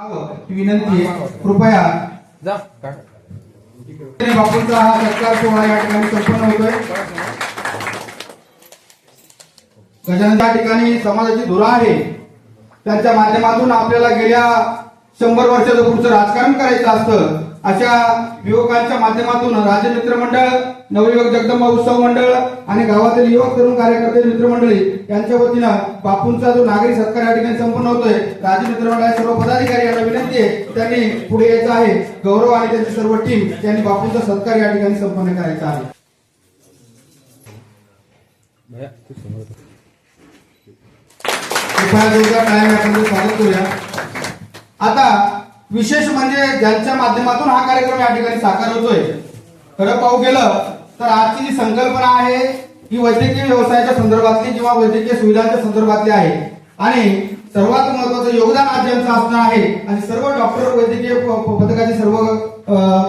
विनंती कृपया बापूंचा हा सत्कार सोहळा या ठिकाणी संपन्न होतोय. गजानन या ठिकाणी समाजाची धुरा आहे. त्यांच्या माध्यमातून आपल्याला गेल्या शंभर वर्षाचं पुढचं राजकारण करायचं असतं. अशा युवकांच्या माध्यमातून राज्य मित्रमंडळ नवयुवक जगदंबा उत्सव मंडळ आणि गावातील युवक तरुण कार्यकर्ते मित्रमंडळी यांच्या वतीनं बापूंचा जो नागरिक सत्कार या ठिकाणी संपन्न होतोय राज्य मित्रमंडळाच्या सर्व पदाधिकारी यांना विनंती आहे त्यांनी पुढे यायचं आहे. गौरव आणि त्यांची सर्व टीम त्यांनी बापूंचा सत्कार या ठिकाणी संपन्न करायचा आहे. आता विशेष म्हणजे ज्यांच्या माध्यमातून हा कार्यक्रम या ठिकाणी साकार होतोय खरं पाहू गेलं तर आजची जी संकल्पना आहे ही वैद्यकीय व्यवसायाच्या संदर्भातली किंवा वैद्यकीय सुविधांच्या संदर्भातली आहे. आणि सर्वात महत्वाचं योगदान आज ज्यांचं असणार आहे. आणि सर्व डॉक्टर वैद्यकीय पथकाचे सर्व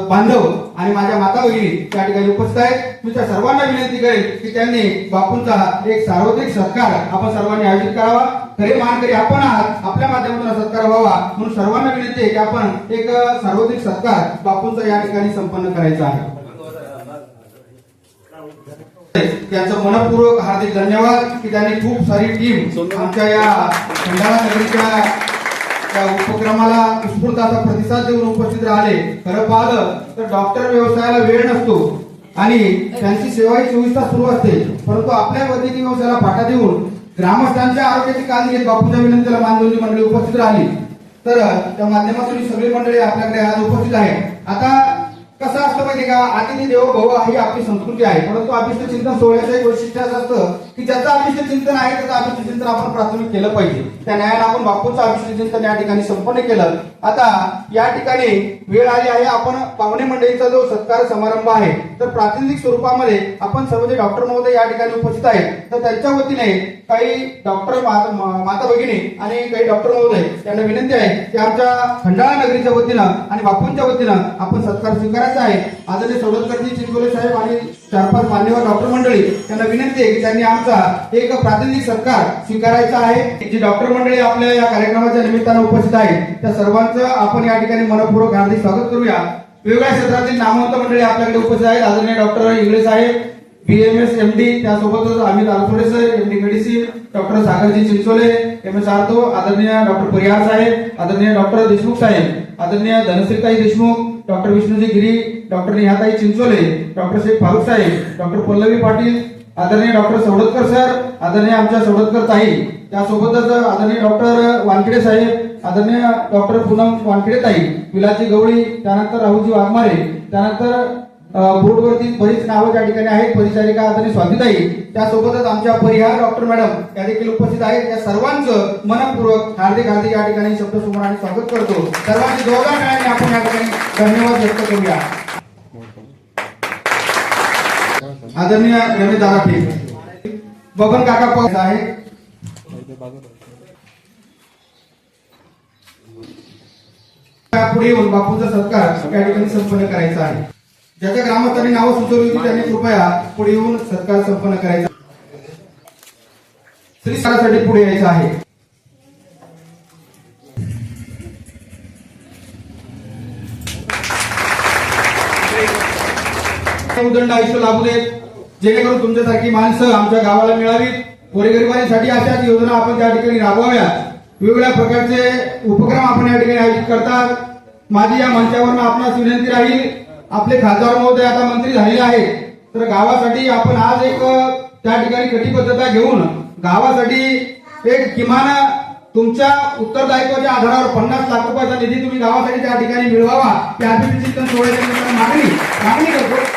बांधव आणि माझ्या माता भगिनी त्या ठिकाणी उपस्थित आहेत. मी त्या सर्वांना विनंती करेन की त्यांनी बापूंचा एक सार्वत्रिक सत्कार आपण सर्वांनी आयोजित करावा. खरे मानकरी आपण आहात आपल्या माध्यमातून सत्कार व्हावा. म्हणून सर्वांना विनंती आहे की आपण एक सार्वत्रिक सत्कार बापूंचा या ठिकाणी संपन्न करायचा आहे. त्यांचं मनपूर्वक हार्दिक धन्यवाद की त्यांनी खूप सारी टीम आमच्या या खंडाळा नगरीच्या त्या उपक्रमाला उत्स्फूर्त असा प्रतिसाद देऊन उपस्थित राहिले. खरं पाहिलं तर डॉक्टर व्यवसायाला वेळ नसतो आणि त्यांची सेवा ही चोवीस तास सुरू असते. परंतु आपल्या वैद्यकीय व्यवसायाला फाटा देऊन ग्रामस्थांच्या आरोग्याची काळजी घेत बापूंच्या विनंतीला मानधोनी मंडळी उपस्थित राहिली. तर त्या माध्यमातून सगळी मंडळी आपल्याकडे आज उपस्थित आहे आता कसं असतं माहिती का? अतिथी देवो भव ही आपली संस्कृती आहे. परंतु अभिष्ट चिंतन सोहळ्याचं एक वैशिष्ट्य असं असतं की ज्याचं अभिष्ट चिंतन आहे त्याचं अभिष्ट चिंतन आपण प्राथमिक केलं पाहिजे. त्या न्यायाला आपण बापूचं अभिष्ट चिंतन या ठिकाणी संपन्न केलं. आता या ठिकाणी वेळ आली आहे आपण पाहुणे मंडळीचा जो सत्कार समारंभ आहे तर प्रातिनिधिक स्वरूपामध्ये आपण सर्व जे डॉक्टर महोदय या ठिकाणी उपस्थित आहेत तर त्यांच्या वतीने काही डॉक्टर माता भगिनी आणि काही डॉक्टर महोदय त्यांना विनंती आहे की आमच्या खंडाळा नगरीच्या वतीनं आणि बापूंच्या वतीनं आपण सत्कार स्वीकारायचा आहे. आदरणीय सौरभकरजी चिंचोले साहेब आणि चार पाच मान्यवर डॉक्टर मंडळी त्यांना विनंती आहे की त्यांनी आमचा एक प्रातिनिधिक सत्कार स्वीकारायचा आहे. जी डॉक्टर मंडळी आपल्या या कार्यक्रमाच्या निमित्तानं उपस्थित आहेत त्या सर्वांचं आपण या ठिकाणी मनपूर्वक हार्दिक स्वागत करूया. वेगवेगळ्या क्षेत्रातील नामवंत मंडळी आपल्याकडे उपस्थित आहेत. आदरणीय doctor Ingale saheb BMS MD त्यासोबतच Amit Alphode sir MD medicine doctor Sagarji Chinchole M S ortho आदरणीय डॉक्टर परिहार साहेब आदरणीय डॉक्टर देशमुख साहेब आदरणीय Dhanashreetai Deshmukh doctor Vishnuji Giri doctor Nehatai Chinchole doctor Shaikh Farukh saheb doctor Pallavi Patil आदरणीय doctor सवडतकर sir आदरणीय आमच्या सवडतकर ताई त्यासोबतच आदरणीय डॉक्टर वानखेडे साहेब आदरणीय डॉक्टर पूनम वानखेडे ताई विलाची गवळी त्यानंतर राहुलजी वाघमारे त्यानंतर बोर्डवरती बरीच नावं त्या ठिकाणी आहेत परिचारिका आदरणीय स्वामीताई त्यासोबतच आमच्या परिहार डॉक्टर मॅडम या देखील उपस्थित आहेत. या सर्वांचं मनपूर्वक हार्दिक हार्दिक या ठिकाणी शब्द आणि स्वागत करतो. सर्वांची दोघा मिळाली आपण या ठिकाणी धन्यवाद व्यक्त करूया. आदरणीय रमेश दादा बबन काका पाऊस आहे पुढे येऊन बापूंचा सत्कार या ठिकाणी संपन्न करायचा आहे. ज्याच्या ग्रामस्थांनी नावं सुचवली होती त्यांनी कृपया पुढे येऊन सत्कार संपन्न करायचा. श्री सरासाठी पुढे यायचं आहे. उदंड आयुष्य लाभू देत. जेणेकरून तुमच्यासारखी माणसं आमच्या गावाला मिळावीत गोरेगरिबांसाठी अशाच योजना आपण त्या ठिकाणी राबवाव्यात. वेगवेगळ्या प्रकारचे उपक्रम आपण या ठिकाणी आयोजित करतात. माझी या मंचावरून आपणास विनंती राहील. आपले खासदार महोदय आता मंत्री झालेले आहेत. तर गावासाठी आपण आज एक त्या ठिकाणी कटिबद्धता घेऊन गावासाठी एक किमान तुमच्या उत्तरदायित्वाच्या आधारावर पन्नास लाख रुपयाचा निधी तुम्ही गावासाठी त्या ठिकाणी मिळवावा. या अभिजित चिंतन सोहळ्याच्या मागणी मागणी करतो.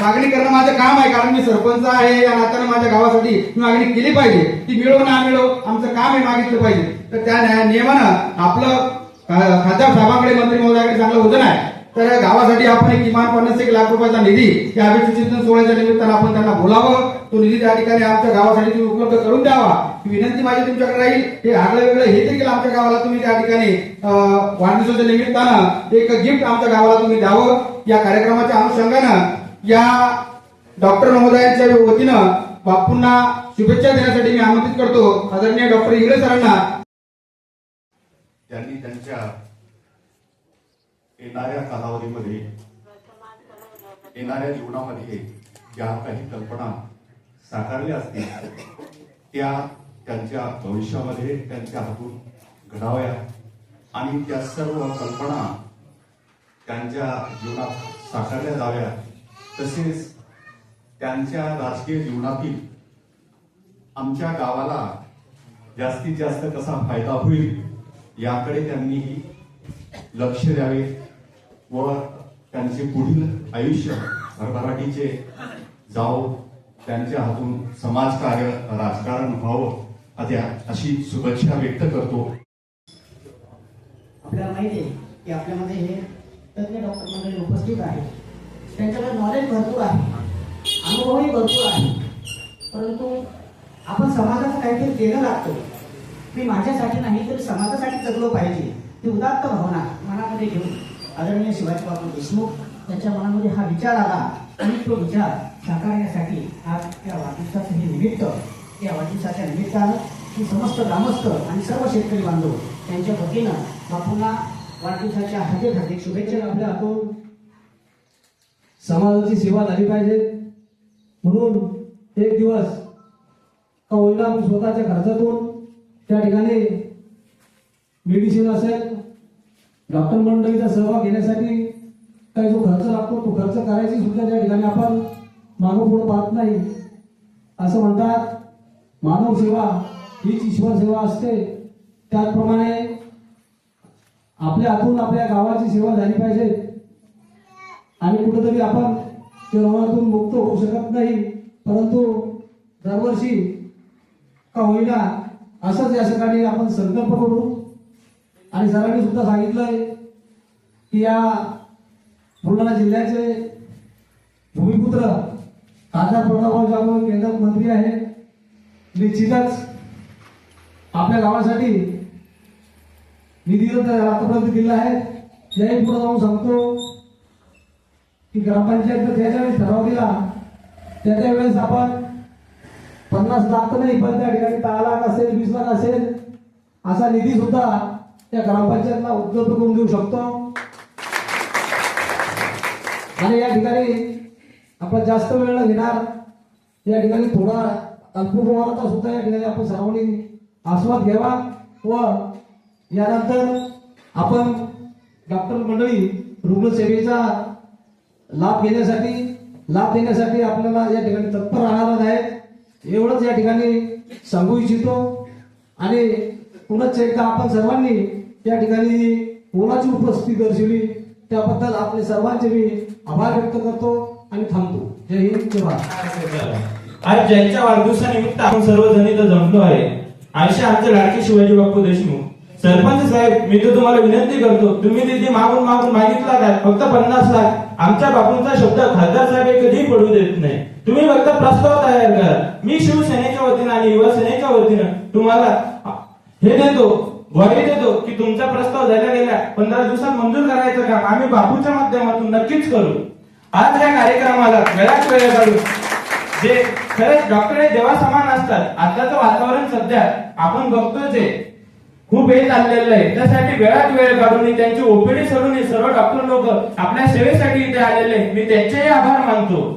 मागणी करणं माझं काम आहे कारण मी सरपंच आहे या नात्यानं माझ्या गावासाठी मी मागणी केली पाहिजे. ती मिळो ना मिळो आमचं काम आहे मागितलं पाहिजे. तर त्या नियमानं आपलं खासदार साहेबांकडे मंत्री महोदयाकडे चांगलं वजन आहे. तर गावासाठी आपण एक किमान पन्नास एक लाख रुपयाचा निधी या अभिजित चिंतन सोहळ्याच्या निमित्तानं आपण त्यांना बोलावं. तो निधी त्या ठिकाणी आमच्या गावासाठी तुम्ही उपलब्ध करून द्यावा. विनंती माझी तुमच्याकडे राहील. हे आगळं वेगळं हे देखील आमच्या गावाला तुम्ही त्या ठिकाणी वाढदिवसाच्या निमित्तानं एक गिफ्ट आमच्या गावाला तुम्ही द्यावं. या कार्यक्रमाच्या अनुषंगानं या डॉक्टर महोदयांच्या वतीनं बापूंना शुभेच्छा देण्यासाठी मी आमंत्रित करतो. आदरणीय डॉक्टर इंगळे सरांना. त्यांनी त्यांच्या येणाऱ्या कालावधीमध्ये येणाऱ्या जीवनामध्ये ज्या काही कल्पना साकारल्या असतील त्या त्यांच्या भविष्यामध्ये त्यांच्या हातून घडाव्या आणि त्या सर्व कल्पना त्यांच्या जीवनात साकारल्या जाव्या तसेच त्यांच्या राजकीय जीवनातील आमच्या गावाला जास्तीत जास्त कसा फायदा होईल याकडे त्यांनी लक्ष द्यावे व त्यांचे पुढील आयुष्य भरभराटीचे जावो त्यांच्या हातून समाजकार्य राजकारण व्हावं अद्या अशी शुभेच्छा व्यक्त करतो. आपल्याला माहिती आहे की आपल्यामध्ये हे तज्ज्ञ डॉक्टर मंडळी उपस्थित आहे त्यांच्याकडे नॉलेज भरपूर आहे. अनुभवही भरपूर आहे. परंतु आपण समाजात काहीतरी देणं लागतो. मी माझ्यासाठी नाही तर समाजासाठी जगलो पाहिजे. ती उदात्त भावना मनामध्ये घेऊन आदरणीय शिवाजी बापू देशमुख त्यांच्या मनामध्ये हा विचार आला आणि तो विचार साकारण्यासाठी आज त्या वाढदिवसाचं हे निमित्त या वाढदिवसाच्या निमित्तानं की समस्त ग्रामस्थ आणि सर्व शेतकरी बांधव त्यांच्या वतीनं बापूंना वाढदिवसाच्या हार्दिक हार्दिक शुभेच्छा आपल्या आपण समाजाची सेवा झाली पाहिजे. म्हणून एक दिवस का होईना स्वतःच्या खर्चातून त्या ठिकाणी मेडिसिन असेल डॉक्टर मंडळीचा सहभाग घेण्यासाठी काही जो खर्च लागतो तो खर्च करायची सुद्धा त्या ठिकाणी आपण मागं पुढं पाहत नाही. असं म्हणतात मानव सेवा हीच ईश्वर सेवा असते. त्याचप्रमाणे आपल्या हातून आपल्या गावाची सेवा झाली पाहिजे. आणि कुठेतरी आपण रोगातून मुक्त होऊ शकत नाही परंतु दरवर्षी का होईना असंच या ठिकाणी आपण संकल्प करू. आणि सरांनी सुद्धा सांगितलंय की या बुलढाणा जिल्ह्याचे भूमिपुत्र खासदार प्रणवभाऊ जाधव केंद्र मंत्री आहे निश्चितच आपल्या गावासाठी निधी तर आतापर्यंत दिला आहे याही पुढे जाऊन सांगतो. की ग्रामपंचायत त्याच्या वेळेस ठराव दिला त्या वेळेस आपण पन्नास लाख तर नाही पण त्या ठिकाणी दहा लाख असेल वीस लाख असेल असा निधी सुद्धा त्या ग्रामपंचायतला उपलब्ध करून देऊ शकतो. आणि या ठिकाणी आपण जास्त वेळ घेणार या ठिकाणी थोडा अल्पप्रमाणाचा सुद्धा या ठिकाणी आपण सर्वांनी आस्वाद घ्यावा व यानंतर आपण डॉक्टर मंडळी रुग्णसेवेचा लाभ घेण्यासाठी लाभ देण्यासाठी आपल्याला या ठिकाणी तत्पर राहणार आहेत. एवढंच या ठिकाणी सांगू इच्छितो. आणि पुनश्च एकदा आपण सर्वांनी या ठिकाणी कोणाची उपस्थिती दर्शवली. त्याबद्दल आपले सर्वांचे मी आभार व्यक्त करतो आणि थांबतो. जय हिंद जय भारत. आज ज्यांच्या वाढदिवसानिमित्त आपण सर्वजण इथं जमलो आहे. असे आमचे लाडके शिवाजी बापू देशमुख. सरपंच साहेब मी तर तुम्हाला विनंती करतो तुम्ही तिथे मागून मागून मागितला काय फक्त पन्नास लाख. आमच्या बापूंचा शब्द खासदार साहेब हे कधीही पडू देत नाही. तुम्ही फक्त प्रस्ताव तयार करा. मी शिवसेनेच्या वतीनं आणि युवा सेनेच्या वतीनं तुम्हाला हे देतो ग्वाही देतो की तुमचा प्रस्ताव झाल्या गेल्या पंधरा दिवसात मंजूर करायचं काम आम्ही बापूच्या माध्यमातून नक्कीच करू. आज या कार्यक्रमाला वेळात वेळ काढू जे खरंच डॉक्टर हे देवा समान असतात आताचं वातावरण सध्या आपण बघतो जे खूप हे चाललेलं आहे. त्यासाठी वेळात वेळ काढून त्यांची ओपीडी सोडून सर्व डॉक्टर लोक आपल्या सेवेसाठी इथे आलेले मी त्यांचेही आभार मानतो.